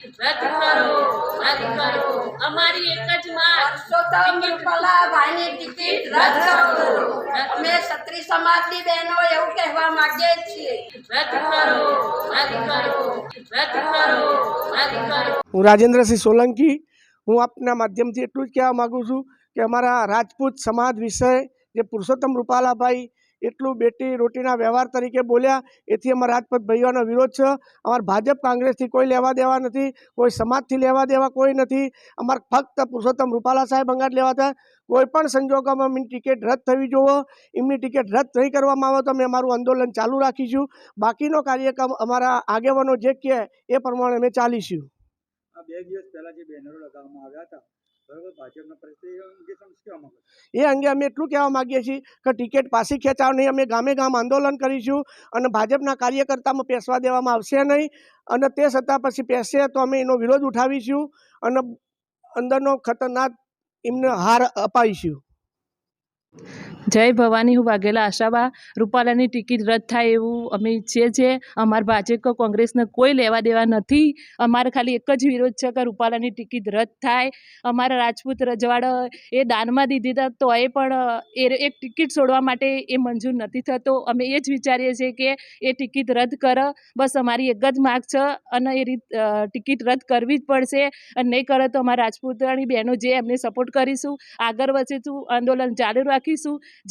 રદ કરો રદ કરો. અમારી એક જ માંગ. પરસોત્તમ રૂપાલાભાઈની ટિકિટ રદ કરો. અમે ક્ષત્રિય સમાજની બહેનો એવું કહેવા માંગીએ છીએ. રદ કરો રદ કરો રદ કરો રદ કરો. હું રાજેન્દ્રસિંહ સોલંકી. હું આપના માધ્યમથી એટલું જ કહેવા માગું છું કે અમારા રાજપૂત સમાજ વિષય જે પુરુષોત્તમ રૂપાલાભાઈ એટલું બેટી રોટીના વ્યવહાર તરીકે બોલ્યા. એથી અમારા રાજપથ ભાઈઓનો વિરોધ છે. અમારા ભાજપ કોંગ્રેસથી કોઈ લેવા દેવા નથી, કોઈ સમાજથી લેવા દેવા કોઈ નથી. અમારે ફક્ત પુરુષોત્તમ રૂપાલા સાહેબ અંગાટ લેવા હતા. કોઈ પણ સંજોગોમાં એમની ટિકિટ રદ થવી જોવો, એમની ટિકિટ રદ નહીં કરવામાં આવે તો અમે અમારું આંદોલન ચાલુ રાખીશું. બાકીનો કાર્યક્રમ અમારા આગેવાનો જે કહે એ પ્રમાણે અમે ચાલીશું. બે દિવસ પહેલાં જે બેનરો લગાવવામાં આવ્યા હતા એ અંગે અમે એટલું કહેવા માગીએ છીએ કે ટિકિટ પાછી ખેંચાવ નહીં. અમે ગામે ગામ આંદોલન કરીશું અને ભાજપના કાર્યકર્તામાં પેસવા દેવામાં આવશે નહીં અને તે છતાં પછી પેસે તો અમે એનો વિરોધ ઉઠાવીશું અને અંદરનો ખતરનાક એમને હાર અપાવીશું. જય ભવાની, હું વાઘેલા આશાબા. રૂપાલાની ટિકિટ રદ થાય એવું અમે ઈચ્છીએ છીએ. અમારા ભાજપ કોંગ્રેસને કોઈ લેવા દેવા નથી. અમારે ખાલી એક જ વિરોધ છે કે રૂપાલાની ટિકિટ રદ થાય. અમારા રાજપૂત રજવાડા એ દાનમાં દીધી હતા તો એ પણ, એ એક ટિકિટ છોડવા માટે એ મંજૂર નથી થતો. અમે એ જ વિચારીએ છીએ કે એ ટિકિટ રદ કર. બસ અમારી એક જ માગ છે અને એ રીત ટિકિટ રદ કરવી જ પડશે. અને નહીં કરે તો અમારા રાજપૂતાણી બહેનો જે એમને સપોર્ટ કરીશું, આગળ વધીશું, આંદોલન ચાલુ રાખીશું.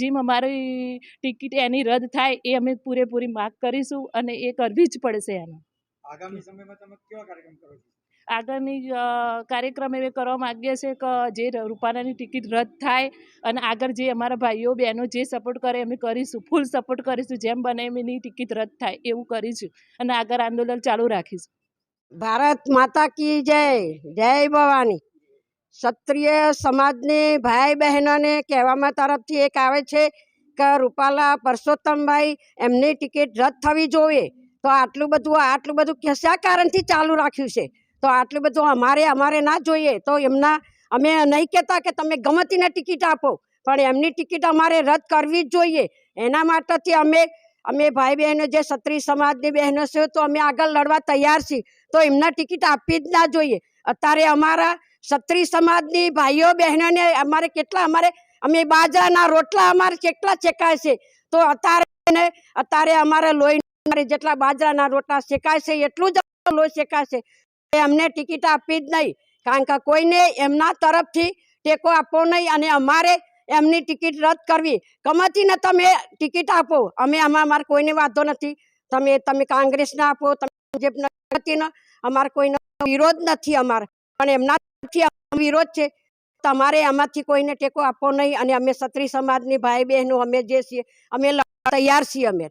જેમ અમારી ટિકિટ એની રદ થાય એ અમે પૂરેપૂરી માગ કરીશું અને એ કરવી જ પડશે એનો. આગામી સમયમાં તમે કેવા કાર્યક્રમ કરો છો? આગળની કાર્યક્રમ એવે કરવા માગીએ છીએ કે જે રૂપાલાની ટિકિટ રદ થાય અને આગળ જે અમારા ભાઈઓ બહેનો જે સપોર્ટ કરે અમે કરીશું ફૂલ સપોર્ટ કરીશું જેમ બને એમ એની ટિકિટ રદ થાય એવું કરીશું અને આગળ આંદોલન ચાલુ રાખીશું. ભારત માતા કી જય જય ભવાની. ક્ષત્રિય સમાજની ભાઈ બહેનોને કહેવામાં તરફથી એક આવે છે કે રૂપાલા પરસોત્તમભાઈ, એમની ટિકિટ રદ થવી જોઈએ. તો આટલું બધું આટલું બધું કશા કારણથી ચાલુ રાખ્યું છે? તો આટલું બધું અમારે અમારે ના જોઈએ. તો એમના, અમે નહીં કહેતા કે તમે ગમતીને ટિકિટ આપો. પણ એમની ટિકિટ અમારે રદ કરવી જ જોઈએ. એના માટેથી અમે અમે ભાઈ બહેનો જે ક્ષત્રિય સમાજની બહેનો છે, તો અમે આગળ લડવા તૈયાર છીએ. તો એમના ટિકિટ આપવી જ ના જોઈએ. અત્યારે અમારા ક્ષત્રિય સમાજની ભાઈઓ બહેનોને અમારે કેટલા અમારે, અમે બાજરાના રોટલા અમારે કેટલા શેકાય છે. તો અત્યારે અત્યારે અમારે લોહી જેટલા બાજરાના રોટલા શેકાય છે, એટલું જ લોહી શેકાય છે અમને ટિકિટ આપવી જ નહીં. કારણ કે કોઈને એમના તરફથી ટેકો આપવો નહીં અને અમારે એમની ટિકિટ રદ કરવી. ગમતીને તમે ટિકિટ આપો. અમે આમાં અમારે કોઈને વાંધો નથી. તમે તમે કોંગ્રેસને આપો, તમે ભાજપના અમારે કોઈનો વિરોધ નથી અમારે. પણ એમના વિરોધ છે. તમારે આમાંથી કોઈને ટેકો આપવો નહીં અને અમે સત્રી સમાજની ભાઈ બહેનો અમે જે છીએ, અમે તૈયાર છીએ અમે.